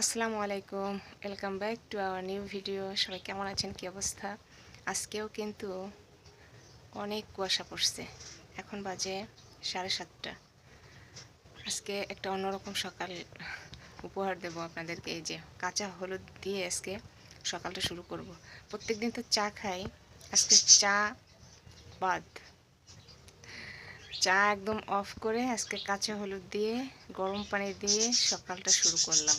আসসালামু আলাইকুম welcome back to our new video সবাই কেমন আছেন? কী অবস্থা? আজকেও কিন্তু অনেক কুয়াশা পড়ছে। এখন বাজে সাড়ে সাতটা। আজকে একটা অন্যরকম সকাল উপহার দেব আপনাদেরকে। এই যে কাঁচা হলুদ দিয়ে আজকে সকালটা শুরু করব। প্রত্যেক দিন তো চা খাই। আজকে চা বাদ। চা একদম অফ করে আজকে কাঁচা হলুদ দিয়ে, গরম পানি দিয়ে সকালটা শুরু করলাম।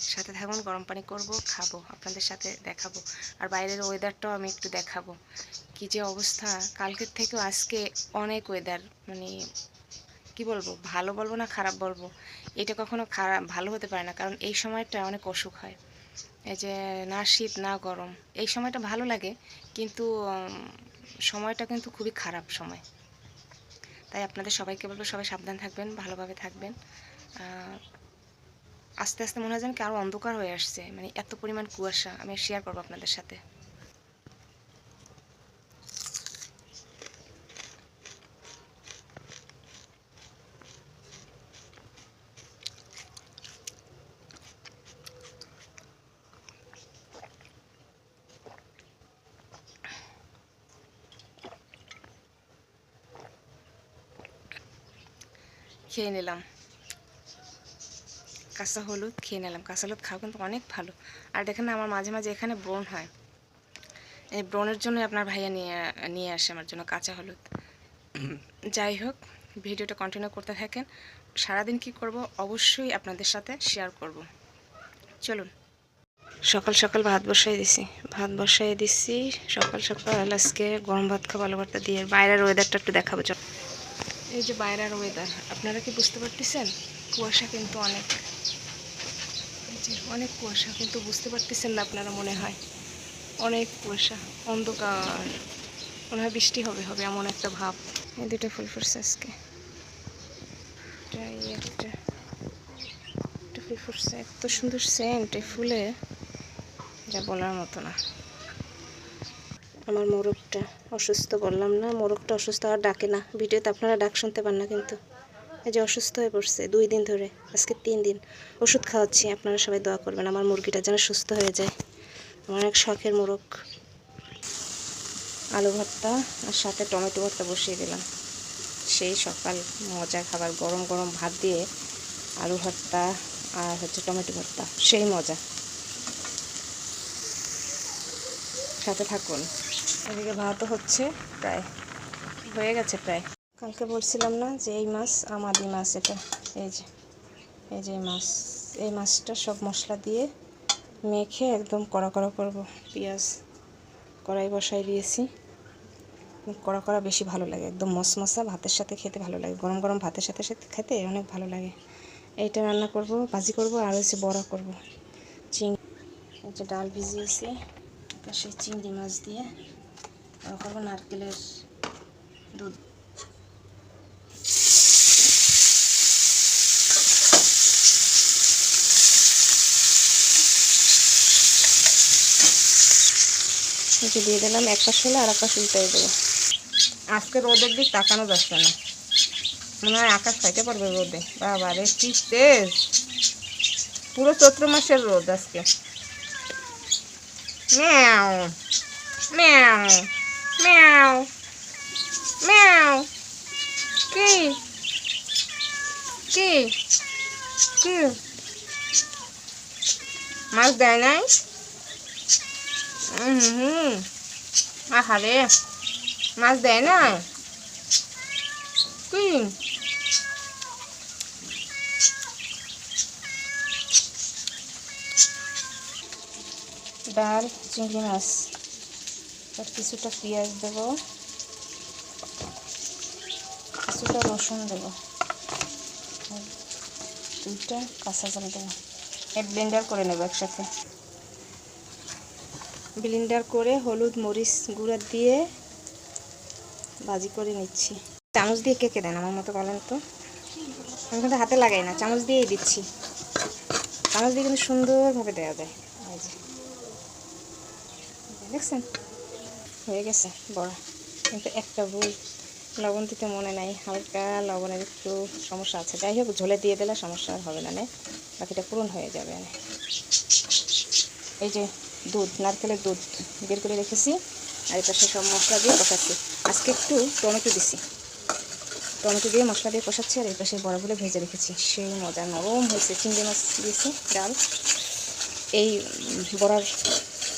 সাথে থাকুন, গরম পানি করব, খাব, আপনাদের সাথে দেখাবো। আর বাইরের ওয়েদারটাও আমি একটু দেখাবো। কি যে অবস্থা। কালকের থেকেও আজকে অনেক ওয়েদার মানে কি বলব, ভালো বলব না খারাপ বলব, এটা কখনো খারাপ, ভালো হতে পারে না, কারণ এই সময়টা অনেক অসুখ হয়। এই যে না শীত, না গরম, এই সময়টা ভালো লাগে, কিন্তু সময়টা কিন্তু খুবই খারাপ সময়। তাই আপনাদের সবাইকে বলব, সবাই সাবধান থাকবেন, ভালোভাবে থাকবেন। আস্তে আস্তে মনে হয় যেন কি আরও অন্ধকার হয়ে আসছে। মানে এত পরিমাণ কুয়াশা, আমি শেয়ার করব আপনাদের সাথে। খেয়ে নিলাম। কাঁচা হলুদ খেয়ে নিলাম। কাঁচা হলুদ খাওয়া কিন্তু অনেক ভালো। আর দেখেন আমার মাঝে মাঝে এখানে ব্রণ হয়। এই ব্রণের জন্যই আপনার ভাইয়া নিয়ে নিয়ে আসে আমার জন্য কাঁচা হলুদ। যাই হোক, ভিডিওটা কন্টিনিউ করতে থাকেন। সারাদিন কি করব? অবশ্যই আপনাদের সাথে শেয়ার করব। চলুন। সকাল সকাল ভাত বসাই দিছি। ভাত বসাই দিছি। সকাল সকাল আজকে গরম ভাত খাওয়া আলু ভর্তা দিয়ে বাইরের ওয়েদারটা একটু দেখাবো। চল এই যে বাইরের ওয়েদার আপনারা কি বুঝতে পারতেছেন? কুয়াশা কিন্তু অনেক। অনেক কুয়াশা কিন্তু বুঝতে পারতেছেন না আপনারা মনে হয়। অনেক কুয়াশা অন্ধকার। মনে হয় বৃষ্টি হবে হবে এমন একটা ভাব। এই দুটো ফুল ফুটছে আজকে। একটা একটা। ফুল ফুটছে এত সুন্দর সেন্ট এই ফুলে। যা বলার মতো না। আমার মোরগটা অসুস্থ বললাম না মোরগটা অসুস্থ আর ডাকে না। ভিডিওতে আপনারা ডাক শুনতে পান না কিন্তু। এই যে অসুস্থ হয়ে পড়ছে, দুই দিন ধরে, আজকে তিন দিন। ওষুধ খাওয়াচ্ছি, আপনারা সবাই দোয়া করবেন, আমার মুরগিটা যেন সুস্থ হয়ে যায়। আমার এক শখের মোরগ, আলু ভর্তা আর সাথে টমেটো ভর্তা বসিয়ে দিলাম। সেই সকাল মজা খাবার, গরম গরম ভাত দিয়ে আলু ভর্তা আর হচ্ছে টমেটো ভর্তা, সেই মজা। সাথে থাকুন। এদিকে ভাতও হচ্ছে প্রায়, হয়ে গেছে প্রায়। কালকে বলছিলাম না যে এই মাছ আমাদি মাছ এটা, এই যে এই যে মাছ, এই মাছটা সব মশলা দিয়ে মেখে একদম কড়া কড়া করব, পেঁয়াজ কড়াই বসাই দিয়েছি। কড়া কড়া বেশি ভালো লাগে, একদম মশমশা ভাতের সাথে খেতে ভালো লাগে, গরম গরম ভাতের সাথে সাথে খেতে অনেক ভালো লাগে। এইটা রান্না করব, ভাজি করব আর হচ্ছে বড়া করব। চিংড়ি এই ডাল ভিজিয়েছি সেই চিংড়ি মাছ দিয়ে। করব নারকেলের দুধ এই দিয়ে দিলাম, এক পাশ হলে আর এক পাশ উল্টাই দেবো। আজকে রোদের দিক তাকানো যাচ্ছে না। মনে হয় আকাশ খাইতে পারবে রোদে। বাবা রে, কি তেজ! পুরো চৈত্র মাসের রোদ আজকে। ম্যাও ম্যাও ম্যাও ম্যাও। কি? কি? কি? মাছ দেয় নাই? হুম আহারে মাছ দেয় না কি ডাল চিংড়ি মাছ আর কিছুটা পেঁয়াজ দেবো কিছুটা রসুন দেবো দুইটা কাঁচা জল দেবো এই ব্লেন্ডার করে নেব একসাথে ব্লেন্ডার করে হলুদ মরিচ গুঁড়া দিয়ে ভাজি করে নিচ্ছি। চামচ দিয়ে কেকে দেন আমার মতো বলেন তো? আমি কিন্তু হাতে লাগাই না, চামচ দিয়েই দিচ্ছি। চামচ দিয়ে কিন্তু সুন্দরভাবে দেওয়া যায়। দেখছেন? হয়ে গেছে, বড়। কিন্তু একটা ভুল লবণ দিতে মনে নাই, হালকা লবণের একটু সমস্যা আছে। যাই হোক, ঝোলে দিয়ে দিলে সমস্যা হবে না বাকিটা পূরণ হয়ে যাবে। এই যে দুধ, নারকেলের দুধ বের করে রেখেছি। আর এটা সব মশলা দিয়ে কষাচ্ছি। আজকে একটু টমেটো দিছি। টমেটো দিয়ে মশলা দিয়ে কষাচ্ছি আর এই পাশে বড়াগুলো ভেজে রেখেছি। সেই মজা নরম হয়েছে। চিংড়ি মাছ দিয়েছি, ডাল। এই বড়ার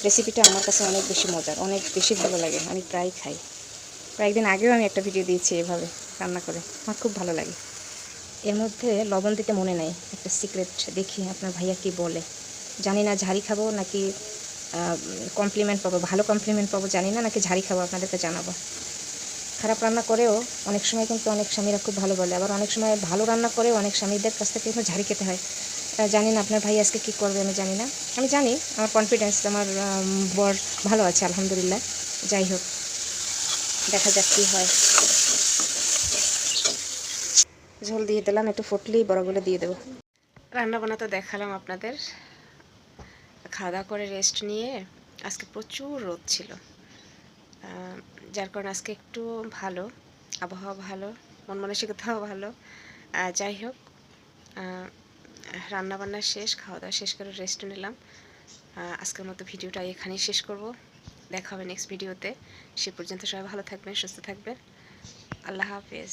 রেসিপিটা আমার কাছে অনেক বেশি মজার, অনেক বেশি ভালো লাগে। আমি প্রায় খাই। প্রায় কয়েকদিন আগেও আমি একটা ভিডিও দিয়েছি এভাবে রান্না করে। আমার খুব ভালো লাগে। এর মধ্যে লবণ দিতে মনে নাই। একটা সিক্রেট দেখি আপনার ভাইয়া কি বলে। জানি না ঝাড়ি খাব নাকি কমপ্লিমেন্ট পাবো, ভালো কমপ্লিমেন্ট পাবো, জানি না, নাকি ঝাড়ি খাব, আপনাদেরকে জানাব। খারাপ রান্না করেও অনেক সময় কিন্তু অনেক স্বামীরা খুব ভালো বলে, আবার অনেক সময় ভালো রান্না করেও অনেক স্বামীদের কাছ থেকে কিন্তু ঝাড়ি খেতে হয়। জানি না, আপনার ভাই আজকে কী করবে, আমি জানি না। আমি জানি, আমার কনফিডেন্স আমার বর ভালো আছে, আলহামদুলিল্লাহ। যাই হোক, দেখা যাক কী হয়। ঝোল দিয়ে দিলাম, একটু ফুটলেই বড়গুলো দিয়ে দেবো। রান্না বান্না তো দেখালাম আপনাদের। খাওয়া দাওয়া করে রেস্ট নিয়ে আজকে প্রচুর রোদ ছিল। যার কারণে আজকে একটু ভালো, আবহাওয়া ভালো, মন মানসিকতাও ভালো। যাই হোক রান্না বান্না শেষ খাওয়া দাওয়া শেষ করে রেস্ট নিলাম। আজকের মতো ভিডিওটা এখানেই শেষ করব। দেখা হবে নেক্সট ভিডিওতে সে পর্যন্ত সবাই ভালো থাকবেন, সুস্থ থাকবেন। আল্লাহ হাফেজ।